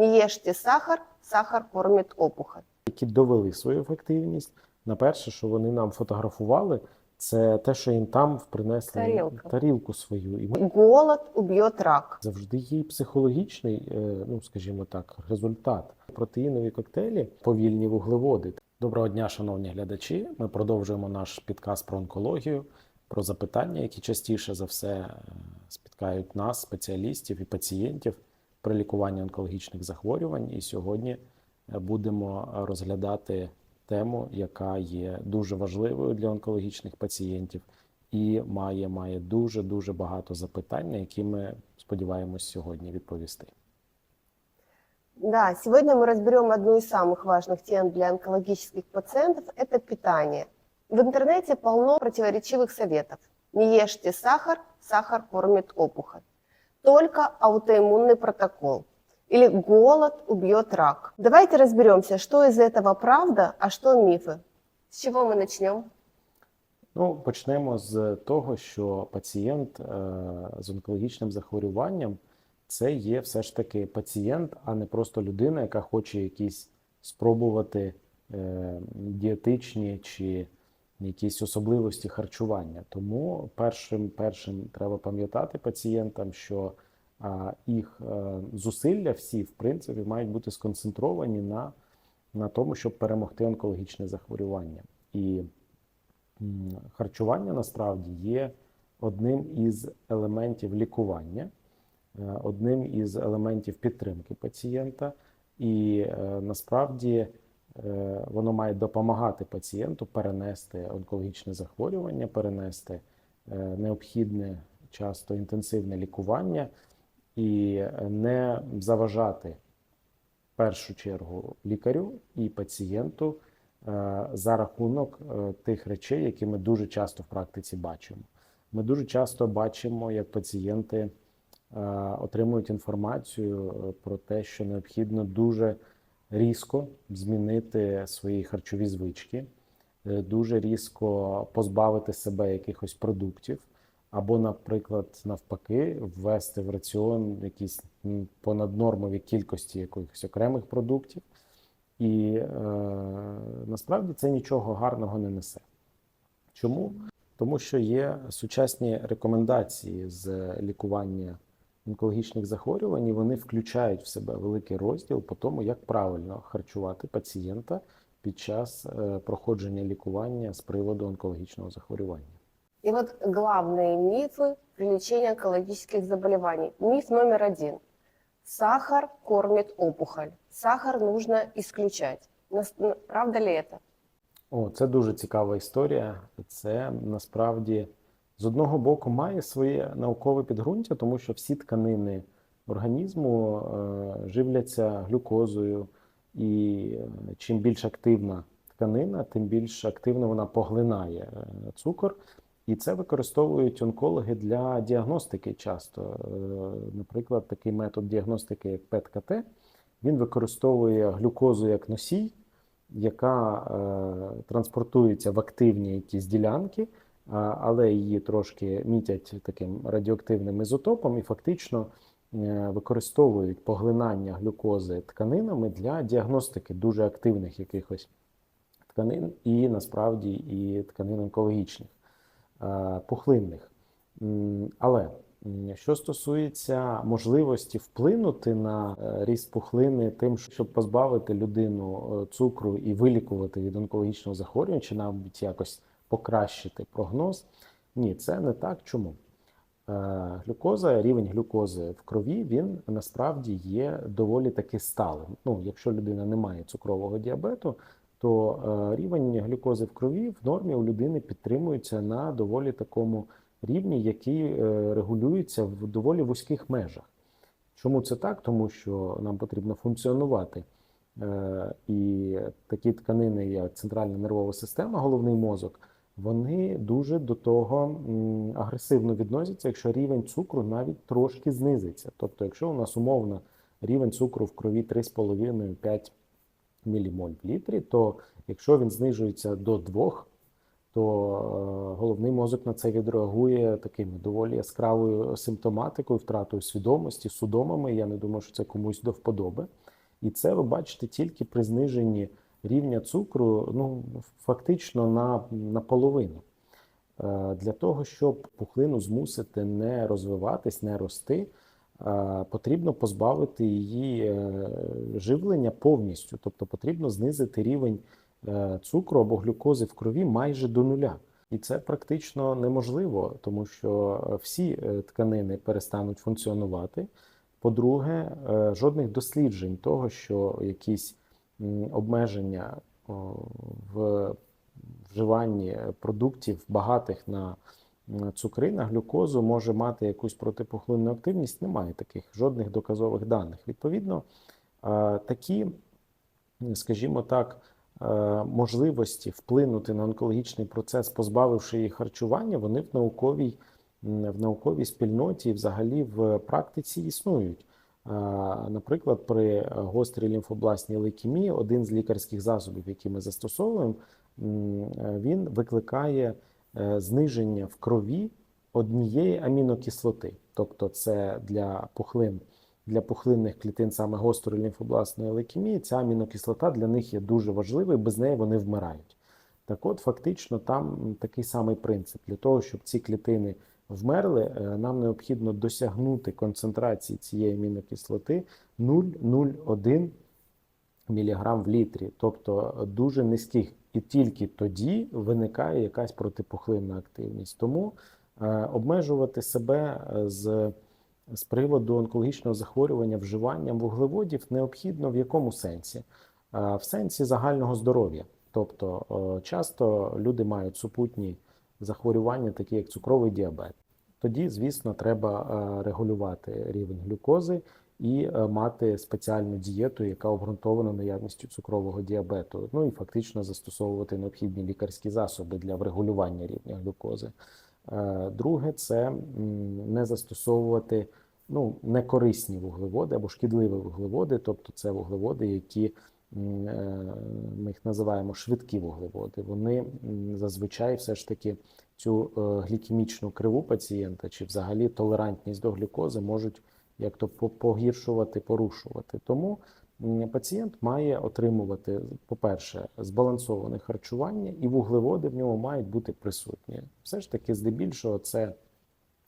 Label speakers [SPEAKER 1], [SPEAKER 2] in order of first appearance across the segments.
[SPEAKER 1] Не ешьте сахар, сахар кормит опухоль.
[SPEAKER 2] які довели свою ефективність. На перше, що вони нам фотографували, це те, що їм там принесли
[SPEAKER 1] Тарілка.
[SPEAKER 2] тарілку свою. І ми
[SPEAKER 1] Голод убьет рак.
[SPEAKER 2] завжди є психологічний, е, ну скажімо так, результат. Протеїнові коктейлі, повільні вуглеводи. Доброго дня, шановні глядачі. Ми продовжуємо наш підкаст про онкологію, про запитання, які частіше за все е, спіткають нас, спеціалістів і пацієнтів при лікуванні онкологічних захворювань. І сьогодні е, будемо розглядати тему, яка є дуже важливою для онкологічних пацієнтів, і має, має дуже дуже багато запитань, на які ми сподіваємось сьогодні відповісти.
[SPEAKER 1] Да, сегодня мы разберем одну из самых важных тем для онкологических пациентов – это питание. В интернете полно противоречивых советов. Не ешьте сахар, сахар кормит опухоль. Только аутоиммунный протокол. Или голод убьет рак. Давайте разберемся, что из этого правда, а что мифы. С чего мы начнем?
[SPEAKER 2] Ну, почнемо з того, що пацієнт е, з онкологічним захворюванням це є все ж таки пацієнт, а не просто людина, яка хоче якісь спробувати е, дієтичні чи якісь особливості харчування. Тому першим, першим треба пам'ятати пацієнтам, що їх е, зусилля всі, в принципі, мають бути сконцентровані на, на тому, щоб перемогти онкологічне захворювання. І харчування насправді є одним із елементів лікування, е, одним із елементів підтримки пацієнта, і е, насправді воно має допомагати пацієнту перенести онкологічне захворювання, перенести е, необхідне часто інтенсивне лікування і е, не заважати в першу чергу лікарю і пацієнту е, за рахунок е, тих речей, які ми дуже часто в практиці бачимо. Ми дуже часто бачимо, як пацієнти е, отримують інформацію е, про те, що необхідно дуже різко змінити свої харчові звички, е, дуже різко позбавити себе якихось продуктів, або, наприклад, навпаки, ввести в раціон якісь понаднормові кількості якихось окремих продуктів. І е, насправді це нічого гарного не несе. Чому? Тому що є сучасні рекомендації з лікування онкологічних захворювань, і вони включають в себе великий розділ по тому, як правильно харчувати пацієнта під час е, проходження лікування з приводу онкологічного захворювання.
[SPEAKER 1] И вот главные мифы при лечении онкологических заболеваний. Миф номер один. Сахар кормит опухоль. Сахар нужно исключать. Нас- н- Правда ли это?
[SPEAKER 2] О, це дуже цікава історія. Це насправді з одного боку має своє наукове підґрунтя, тому що всі тканини організму е, живляться глюкозою, і е, чим більш активна тканина, тим більш активно вона поглинає е, цукор. І це використовують онкологи для діагностики часто. Наприклад, такий метод діагностики, як ПЕТ-КТ, він використовує глюкозу як носій, яка транспортується в активні якісь ділянки, але її трошки мітять таким радіоактивним ізотопом і фактично е, використовують поглинання глюкози тканинами для діагностики дуже активних якихось тканин і насправді і тканин онкологічних, пухлинних. Але що стосується можливості вплинути на е, ріст пухлини тим, щоб позбавити людину е, цукру і вилікувати від онкологічного захворювання, чи навіть якось покращити прогноз, ні, це не так. Чому? Е, Глюкоза, рівень глюкози в крові, він насправді є доволі таки сталим. Ну, якщо людина не має цукрового діабету, то е, рівень глюкози в крові в нормі у людини підтримується на доволі такому рівні, який е, регулюється в доволі вузьких межах. Чому це так? Тому що нам потрібно функціонувати. І такі тканини, як центральна нервова система, головний мозок, вони дуже до того агресивно відносяться, якщо рівень цукру навіть трошки знизиться. Тобто, якщо у нас умовно рівень цукру в крові 3,5-5 мілімоль в літрі, то якщо він знижується до 2, то е, головний мозок на це відреагує такими доволі яскравою симптоматикою, втратою свідомості, судомами. Я не думаю, що це комусь до вподоби. І це ви бачите тільки при зниженні рівня цукру, ну фактично на, наполовину. Е, Для того, щоб пухлину змусити не розвиватись, не рости, е, потрібно позбавити її е, живлення повністю, тобто потрібно знизити рівень цукру або глюкози в крові майже до нуля. І це практично неможливо, тому що всі тканини перестануть функціонувати. По-друге, жодних досліджень того, що якісь обмеження в вживанні продуктів, багатих на цукри, на глюкозу, може мати якусь протипухлинну активність. Немає таких жодних доказових даних. Відповідно, е, такі, скажімо так, е, можливості вплинути на онкологічний процес, позбавивши її харчування, вони в науковій в науковій спільноті і взагалі в практиці існують. Е, Наприклад, при гострій лімфобласній лейкемії один з лікарських засобів, які ми застосовуємо, е, він викликає е, зниження в крові однієї амінокислоти. Тобто, це для пухлин, для пухлинних клітин саме гострої лімфобласної лейкемії, ця амінокислота для них є дуже важливою, без неї вони вмирають. Так от, фактично, там такий самий принцип. Для того, щоб ці клітини вмерли, е, нам необхідно досягнути концентрації цієї амінокислоти 0,01 мг в літрі, тобто дуже низьких. І тільки тоді виникає якась протипухлинна активність. Тому е, обмежувати себе е, з, з приводу онкологічного захворювання вживанням вуглеводів необхідно в якому сенсі? Е, в сенсі загального здоров'я. Тобто е, часто люди мають супутні захворювання, такі як цукровий діабет. Тоді, звісно, треба е, регулювати рівень глюкози і е, мати спеціальну дієту, яка обґрунтована наявністю цукрового діабету. Ну і фактично застосовувати необхідні лікарські засоби для врегулювання рівня глюкози. Е, Друге, це не застосовувати ну, некорисні вуглеводи або шкідливі вуглеводи, тобто це вуглеводи, які ми їх називаємо швидкі вуглеводи. Вони зазвичай все ж таки цю е, глікемічну криву пацієнта чи взагалі толерантність до глюкози можуть як то погіршувати, порушувати. Тому пацієнт має отримувати, по-перше, збалансоване харчування, і вуглеводи в ньому мають бути присутні. Все ж таки, здебільшого, це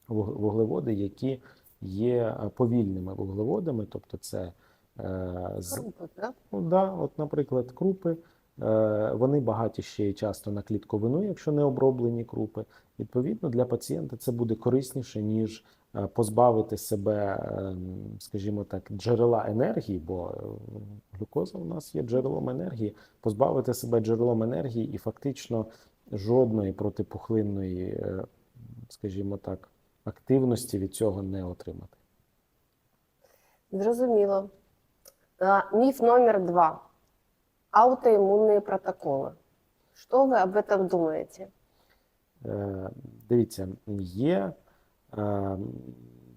[SPEAKER 2] вуглеводи, які є е, повільними вуглеводами, тобто це е, з
[SPEAKER 1] Крупы, да?
[SPEAKER 2] Ну, да, от, наприклад, крупи. Е, Вони багаті ще й часто на клітковину, якщо не оброблені крупи. Відповідно, для пацієнта це буде корисніше, ніж е, позбавити себе, ем, скажімо так, джерела енергії, бо е, глюкоза у нас є джерелом енергії, позбавити себе джерелом енергії і фактично жодної протипухлинної, скажімо так, активності від цього не отримати.
[SPEAKER 1] Зрозуміло. А, Миф номер два Аутоиммунные протоколы. Что вы об этом думаете?
[SPEAKER 2] Е, Дивіться, є, е,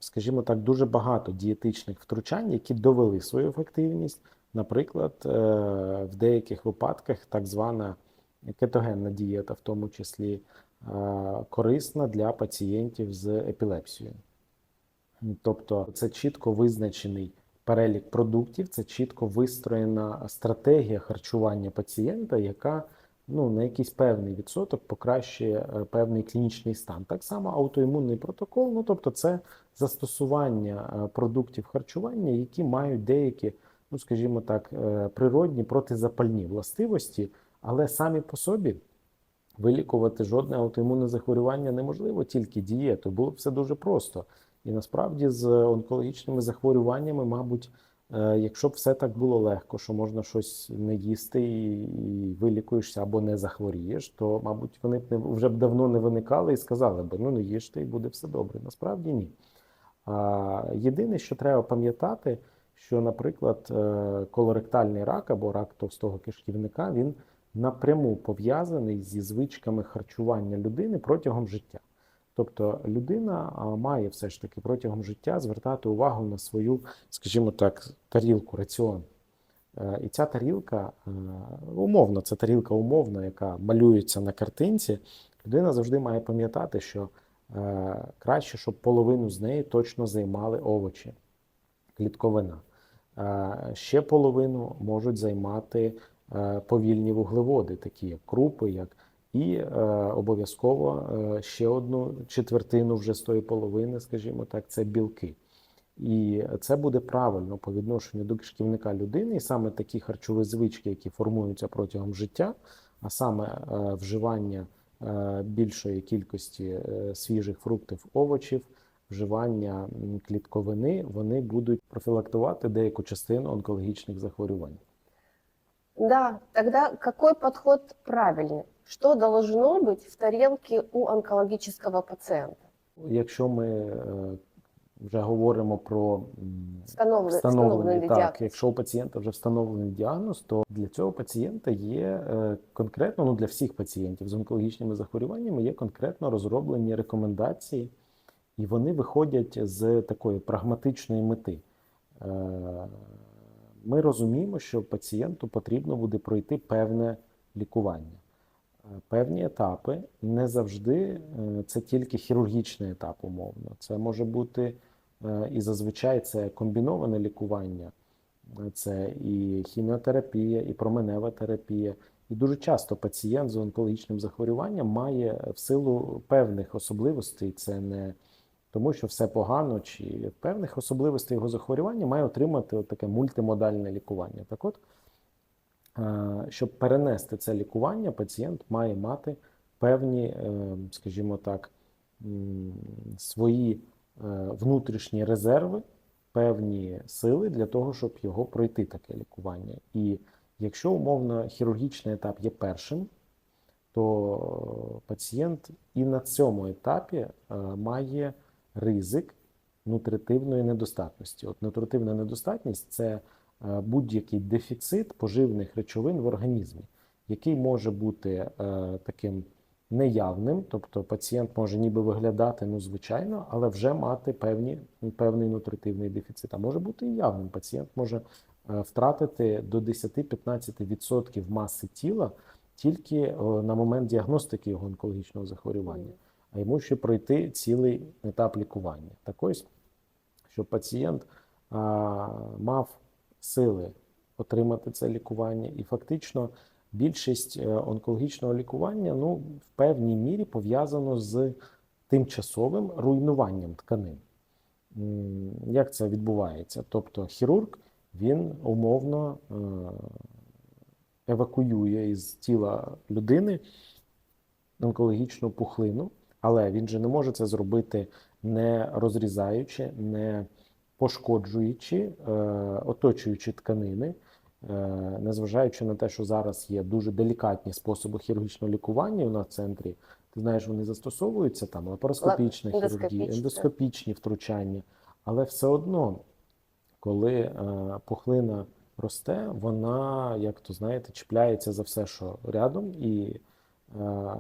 [SPEAKER 2] скажімо так, дуже багато дієтичних втручань, які довели свою ефективність. Наприклад, е, в деяких випадках так звана кетогенна дієта, в тому числі, е, корисна для пацієнтів з епілепсією. Тобто це чітко визначений перелік продуктів, це чітко вистроєна стратегія харчування пацієнта, яка ну, на якийсь певний відсоток покращує е, певний клінічний стан. Так само аутоімунний протокол, ну тобто це застосування е, продуктів харчування, які мають деякі, ну скажімо так, е, природні протизапальні властивості, але самі по собі вилікувати жодне аутоімунне захворювання неможливо тільки дієтою. Було б все дуже просто. І насправді з онкологічними захворюваннями, мабуть, е, якщо б все так було легко, що можна щось не їсти і, вилікуєшся або не захворієш, то, мабуть, вони б не, вже б давно не виникали і сказали б, ну не їжте і буде все добре. Насправді ні. А, єдине, що треба пам'ятати, що, наприклад, е, колоректальний рак або рак товстого кишківника, він напряму пов'язаний зі звичками харчування людини протягом життя. Тобто людина має все ж таки протягом життя звертати увагу на свою, скажімо так, тарілку, раціон. Е, І ця тарілка, е, умовно, це тарілка умовна, яка малюється на картинці. Людина завжди має пам'ятати, що е, краще, щоб половину з неї точно займали овочі, клітковина. Ще половину можуть займати повільні вуглеводи, такі як крупи, як і е, обов'язково е, ще одну четвертину вже з тої половини, скажімо так, це білки. І це буде правильно по відношенню до кишківника людини, і саме такі харчові звички, які формуються протягом життя, а саме е, вживання е, більшої кількості е, свіжих фруктів, овочів, вживання клітковини, вони будуть профілактувати деяку частину онкологічних захворювань.
[SPEAKER 1] Да, тогда какой подход правильный? Что должно быть в тарелке у онкологического пациента?
[SPEAKER 2] Якщо ми е, вже говоримо про
[SPEAKER 1] Встановлений,
[SPEAKER 2] встановлений так,
[SPEAKER 1] діагноз.
[SPEAKER 2] якщо у пацієнта вже встановлений діагноз, то для цього пацієнта є е, конкретно, ну для всіх пацієнтів з онкологічними захворюваннями є конкретно розроблені рекомендації, і вони виходять з такої прагматичної мети. Ми розуміємо, що пацієнту потрібно буде пройти певне лікування. Е, Певні етапи не завжди е, це тільки хірургічний етап, умовно. Це може бути е, і зазвичай це комбіноване лікування, це і хіміотерапія, і променева терапія. І дуже часто пацієнт з онкологічним захворюванням має в силу певних особливостей, це не тому, що все погано, чи певних особливостей його захворювання має отримати от таке мультимодальне лікування. Так от, е, щоб перенести це лікування, пацієнт має мати певні, е, скажімо так, свої е, внутрішні резерви, певні сили для того, щоб його пройти таке лікування. І якщо умовно хірургічний етап є першим, то пацієнт і на цьому етапі має ризик нутритивної недостатності. От нутритивна недостатність це е, будь-який дефіцит поживних речовин в організмі, який може бути е, таким неявним, тобто пацієнт може ніби виглядати ну звичайно, але вже мати певні, певний нутритивний дефіцит. А може бути і явним. Пацієнт може е, втратити до 10-15% маси тіла тільки на момент діагностики його онкологічного захворювання, а йому ще пройти цілий етап лікування. Так ось, щоб пацієнт а, мав сили отримати це лікування, і фактично більшість е, онкологічного лікування ну, в певній мірі пов'язано з тимчасовим руйнуванням тканин. Як це відбувається? Тобто хірург він умовно е, евакуює із тіла людини онкологічну пухлину, але він же не може це зробити не розрізаючи, не пошкоджуючи е, оточуючі тканини, е, незважаючи на те, що зараз є дуже делікатні способи хірургічного лікування у нас в центрі. Ти знаєш, вони застосовуються там лапароскопічна хірургія, ендоскопічні втручання, але все одно, коли е, пухлина росте, вона, як то знаєте, чіпляється за все, що рядом, і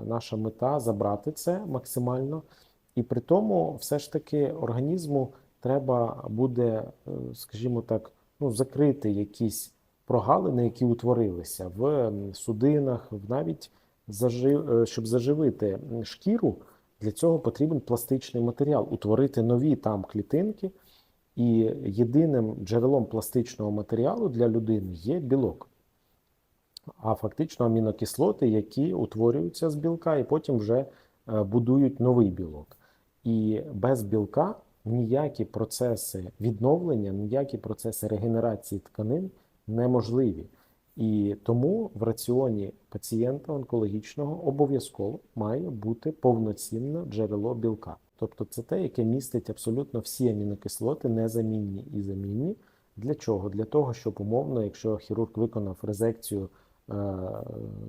[SPEAKER 2] наша мета забрати це максимально. І при тому, все ж таки, організму треба буде, е, скажімо так, ну, закрити якісь прогалини, які утворилися в судинах, навіть зажив, е, щоб заживити шкіру, для цього потрібен пластичний матеріал, утворити нові там клітинки. І єдиним джерелом пластичного матеріалу для людини є білок, а фактично амінокислоти, які утворюються з білка і потім вже е, будують новий білок. І без білка ніякі процеси відновлення, ніякі процеси регенерації тканин неможливі. І тому в раціоні пацієнта онкологічного обов'язково має бути повноцінне джерело білка. Тобто це те, яке містить абсолютно всі амінокислоти, незамінні і замінні. Для чого? Для того, щоб умовно, якщо хірург виконав резекцію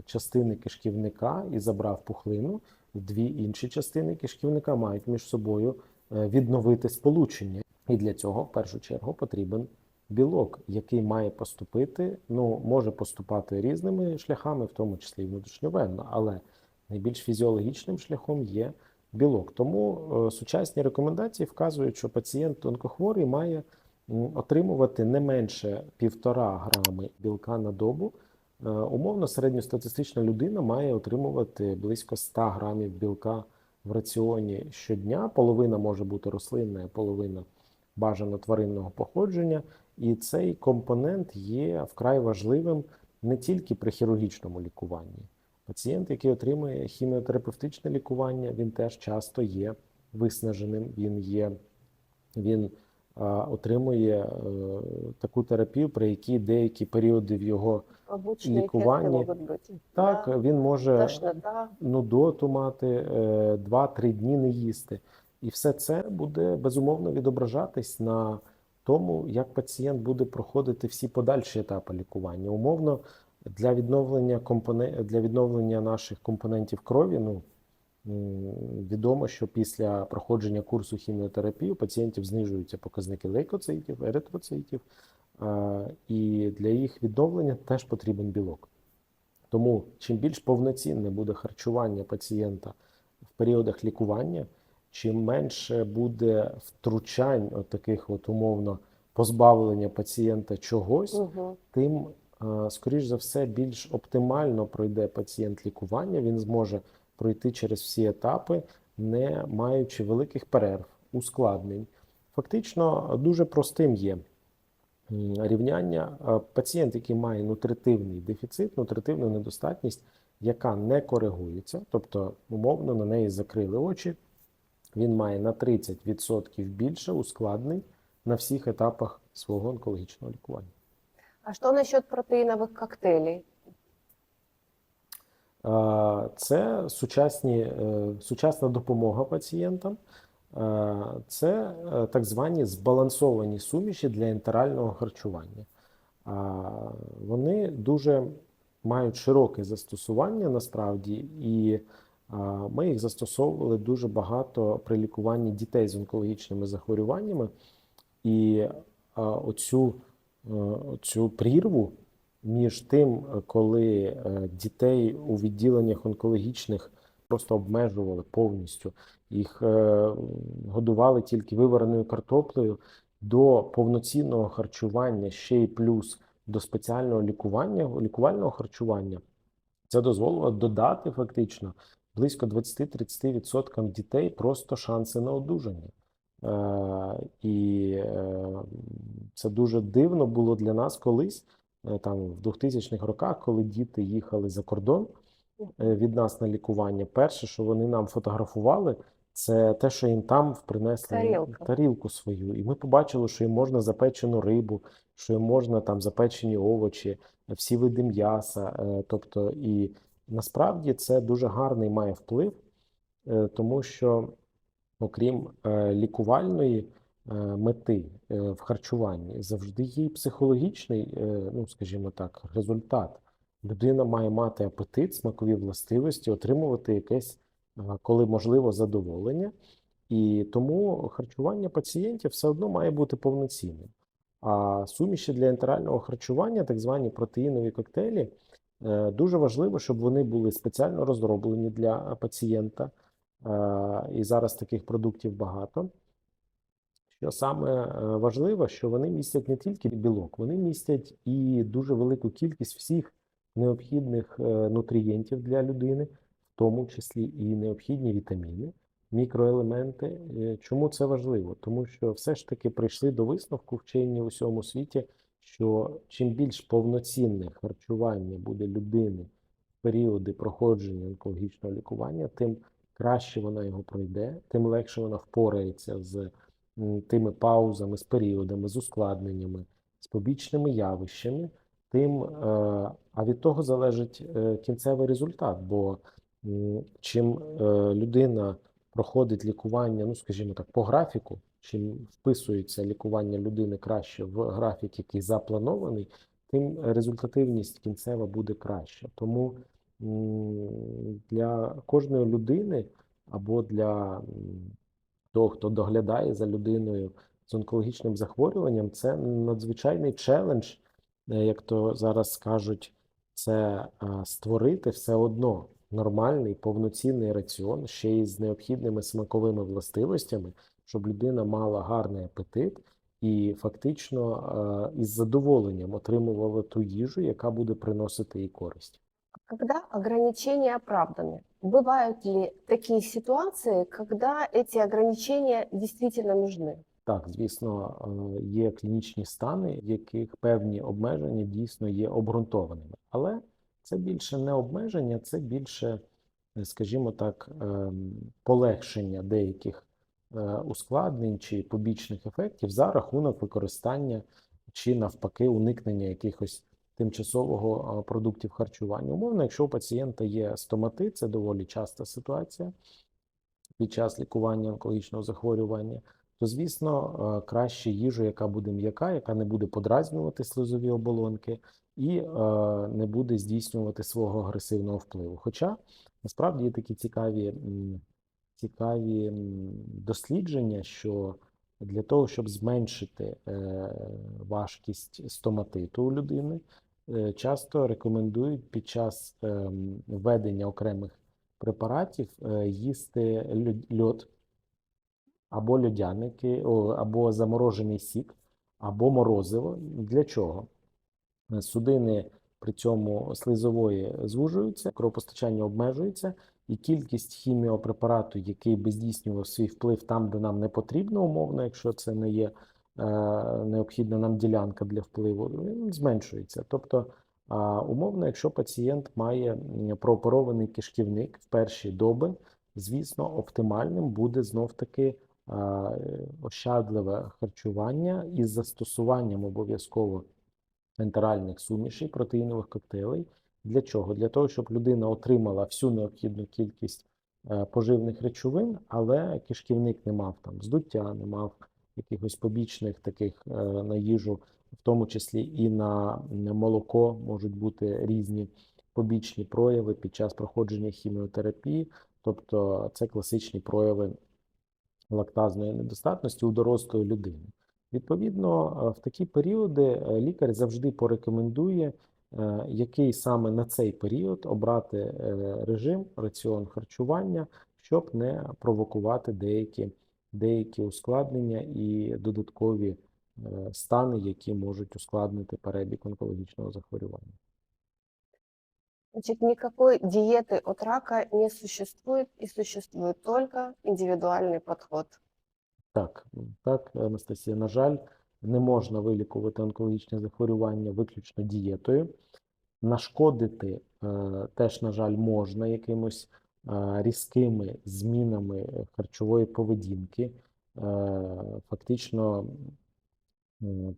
[SPEAKER 2] частини кишківника і забрав пухлину, дві інші частини кишківника мають між собою е, відновити сполучення. І для цього в першу чергу потрібен білок, який має поступити, ну може поступати різними шляхами, в тому числі і внутрішньовенно, але найбільш фізіологічним шляхом є білок. Тому е, сучасні рекомендації вказують, що пацієнт онкохворий має отримувати не менше півтора грами білка на добу. Е, Умовно, середньостатистична людина має отримувати близько 100 грамів білка в раціоні щодня. Половина може бути рослинна, половина бажано тваринного походження. І цей компонент є вкрай важливим не тільки при хірургічному лікуванні. Пацієнт, який отримує хіміотерапевтичне лікування, він теж часто є виснаженим. Він є, він отримує е, таку терапію, при якій деякі періоди в його
[SPEAKER 1] Побочные эффекты
[SPEAKER 2] лікуванні.
[SPEAKER 1] могут быть.
[SPEAKER 2] так
[SPEAKER 1] Да,
[SPEAKER 2] він може
[SPEAKER 1] тошнота.
[SPEAKER 2] нудоту мати, е, 2-3 дні не їсти. І все це буде безумовно відображатись на тому, як пацієнт буде проходити всі подальші етапи лікування. Умовно, для відновлення компоне... для відновлення наших компонентів крові, ну м, відомо, що після проходження курсу хіміотерапії у пацієнтів знижуються показники лейкоцитів, еритроцитів, і для їх відновлення теж потрібен білок. Тому чим більш повноцінне буде харчування пацієнта в періодах лікування, чим менше буде втручань, от таких от умовно позбавлення пацієнта чогось,
[SPEAKER 1] Мгм.
[SPEAKER 2] тим, скоріш за все, більш оптимально пройде пацієнт лікування. Він зможе пройти через всі етапи, не маючи великих перерв, ускладнень. Фактично, дуже простим є рівняння. Е, Пацієнт, який має нутритивний дефіцит, нутритивну недостатність, яка не коригується, тобто, умовно, на неї закрили очі, він має на 30% більше ускладнень на всіх етапах свого онкологічного лікування.
[SPEAKER 1] А что насчет протеиновых коктейлей?
[SPEAKER 2] Це сучасні, е, сучасна допомога пацієнтам. Це е, так звані збалансовані суміші для ентерального харчування. Вони дуже мають широке застосування насправді, і ми їх застосовували дуже багато при лікуванні дітей з онкологічними захворюваннями. І оцю, е, оцю прірву між тим, е, коли е, дітей у відділеннях онкологічних просто обмежували повністю, їх е, годували тільки вивареною картоплею, до повноцінного харчування ще й плюс до спеціального лікування, лікувального харчування, це дозволило додати фактично близько 20-30% дітей просто шанси на одужання. І це дуже дивно було для нас колись, там в 2000-х роках, коли діти їхали за кордон е, від нас на лікування. Перше, що вони нам фотографували, це те, що їм там принесли
[SPEAKER 1] Тарілка.
[SPEAKER 2] тарілку свою. І ми побачили, що їм можна запечену рибу, що їм можна там запечені овочі, всі види м'яса. Е, Тобто, і насправді це дуже гарний має вплив, е, тому що окрім е, лікувальної е, мети е, в харчуванні, завжди є психологічний, е, ну скажімо так, результат. Людина має мати апетит, смакові властивості, отримувати якесь, е, коли можливо, задоволення. І тому харчування пацієнтів все одно має бути повноцінним. А суміші для ентерального харчування, так звані протеїнові коктейлі, е, дуже важливо, щоб вони були спеціально розроблені для пацієнта. Е, І зараз таких продуктів багато. Що саме е, важливо, що вони містять не тільки білок, вони містять і дуже велику кількість всіх необхідних е, нутрієнтів для людини, в тому числі і необхідні вітаміни, мікроелементи. Е, Чому це важливо? Тому що все ж таки прийшли до висновку вчені у всьому світі, що чим більш повноцінне харчування буде людини в періоди проходження онкологічного лікування, тим краще вона його пройде, тим легше вона впорається з тими паузами, з періодами, з ускладненнями, з побічними явищами, тим, е, а від того залежить е, кінцевий результат. Бо чим е, людина проходить лікування, ну скажімо так, по графіку, чим вписується лікування людини краще в графік, який запланований, тим результативність кінцева буде краща. Тому для кожної людини або для того, хто доглядає за людиною з онкологічним захворюванням, це надзвичайний челендж, е, як то зараз кажуть, це створити все одно нормальний повноцінний раціон, ще й з необхідними смаковими властивостями, щоб людина мала гарний апетит і фактично із задоволенням отримувала ту їжу, яка буде приносити їй користь.
[SPEAKER 1] Когда ограничения оправданы, бывают ли такие ситуации, когда эти ограничения действительно нужны?
[SPEAKER 2] Так, звісно, е, є клінічні стани, в яких певні обмеження дійсно є обґрунтованими, але це більше не обмеження, це більше, е, скажімо так, ем, полегшення деяких е, ускладнень чи побічних ефектів за рахунок використання чи навпаки уникнення якихось тимчасового продуктів харчування. Умовно, якщо у пацієнта є стомати, це доволі часта ситуація під час лікування онкологічного захворювання то звісно краще їжу, яка буде м'яка, яка не буде подразнювати слизові оболонки і не буде здійснювати свого агресивного впливу. Хоча насправді є такі цікаві, цікаві дослідження, що для того, щоб зменшити е, важкість стоматиту у людини, часто рекомендують під час ем, введення окремих препаратів е, їсти льод- або льодяники, або заморожений сік, або морозиво. Для чого? Е, Судини при цьому слизової звужуються, кровопостачання обмежується, і кількість хіміопрепарату, який би здійснював свій вплив там, де нам не потрібно, умовно, якщо це не є е, необхідна нам ділянка для впливу, він зменшується. Тобто, умовно, якщо пацієнт має прооперований кишківник в перші доби, звісно, оптимальним буде знов-таки е, ощадливе харчування із застосуванням обов'язково ентеральних сумішей, протеїнових коктейлей. Для чого? Для того, щоб людина отримала всю необхідну кількість е, поживних речовин, але кишківник не мав там здуття, не мав якихось побічних таких е, на їжу, в тому числі і на молоко можуть бути різні побічні прояви під час проходження хіміотерапії, тобто це класичні прояви лактазної недостатності у дорослої людини. Відповідно, е, в такі періоди е, лікар завжди порекомендує, який саме на цей період обрати режим, раціон харчування, щоб не провокувати деякі, деякі ускладнення і додаткові е, стани, які можуть ускладнити перебіг онкологічного захворювання.
[SPEAKER 1] Значит, никакой диеты от рака не существует, и существует только индивидуальный подход.
[SPEAKER 2] Так, так, Анастасія, на жаль, не можна вилікувати онкологічне захворювання виключно дієтою. Нашкодити е, теж, на жаль, можна якимось різкими змінами харчової поведінки, фактично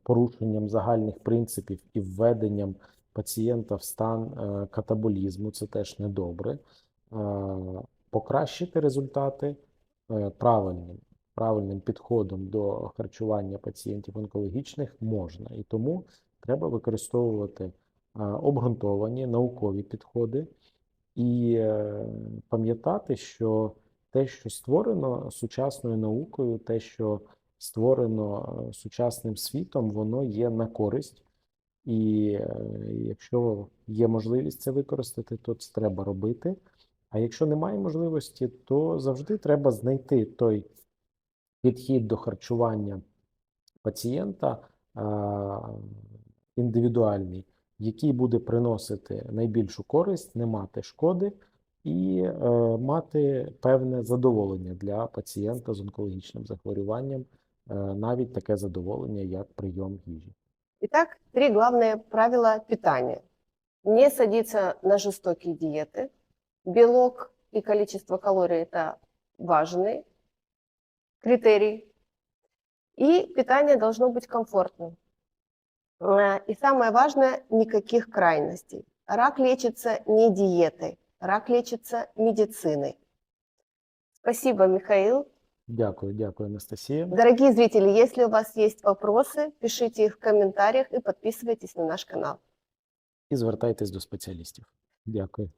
[SPEAKER 2] порушенням загальних принципів і введенням пацієнта в стан е, катаболізму. Це теж недобре. Покращити результати е, правильним правильним підходом до харчування пацієнтів онкологічних можна. І тому треба використовувати обґрунтовані наукові підходи і е, пам'ятати, що те, що створено сучасною наукою, те, що створено е, сучасним світом, воно є на користь. І е, якщо є можливість це використати, то це треба робити. А якщо немає можливості, то завжди треба знайти той підхід до харчування пацієнта індивідуальний, який буде приносити найбільшу користь, не мати шкоди і е, мати певне задоволення для пацієнта з онкологічним захворюванням, е, навіть таке задоволення, як прийом їжі.
[SPEAKER 1] Итак, три главные правила питания. Не садиться на жестокие диеты. Белок и количество калорий – это важный критерий. И питание должно быть комфортным. Э, И самое важное – никаких крайностей. Рак лечится не диетой, рак лечится медициной. Спасибо, Михаил.
[SPEAKER 2] Дякую, дякую, Анастасія.
[SPEAKER 1] Дорогие зрители, если у вас есть вопросы, пишите их в комментариях и подписывайтесь на наш канал.
[SPEAKER 2] І звертайтесь до спеціалістів. Дякую.